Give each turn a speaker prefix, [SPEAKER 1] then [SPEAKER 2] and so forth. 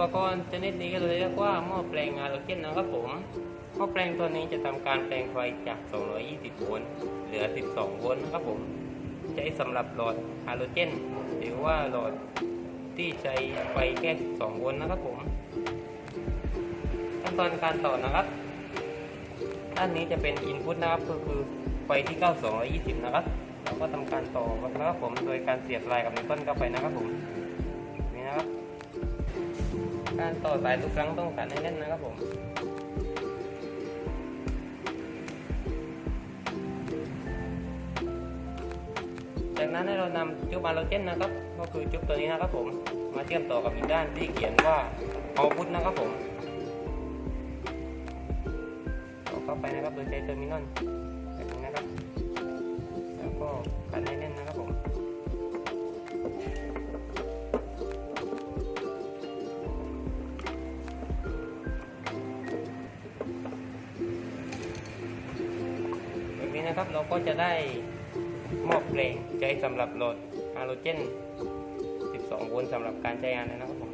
[SPEAKER 1] ปกรณ์ชนิดนี้ก็เลยเรียกว่าหม้อแปลงฮานโลเจนนะครับผมหม้อแปลงตัวนี้จะทำการแปลงไฟจาก 220 โวลต์เหลือ 12 โวลต์นะครับผมใช้สำหรับหลอดฮาโลเจน หรือว่าหลอดที่ใช้ไฟแค่ 12 โวลต์นะครับผมขั้นตอนการต่อนะครับด้านนี้จะเป็น input นะครับก็คือไฟที่เข้า220 นะครับเราก็ทำการต่อนะครับผมโดยการเสียบลายกับนิวตันเข้าไปนะครับผม การต่อสายทุกครั้งต้องการให้แน่นนะครับผมจากนั้นให้เรานำจุ๊บอะโลเจนนะครับ ก็คือจุ๊บตัวนี้นะครับผม มาเชื่อมต่อกับอีกด้านที่เขียนว่าเอาพุทนะครับผมต่อเข้าไปนะครับโดยใช้เทอร์มินอล นี้นะครับ เราก็จะได้หม้อเพลงใช้สำหรับโหลดฮาโลเจน 12 โวลต์สำหรับการใช้งานนะครับผม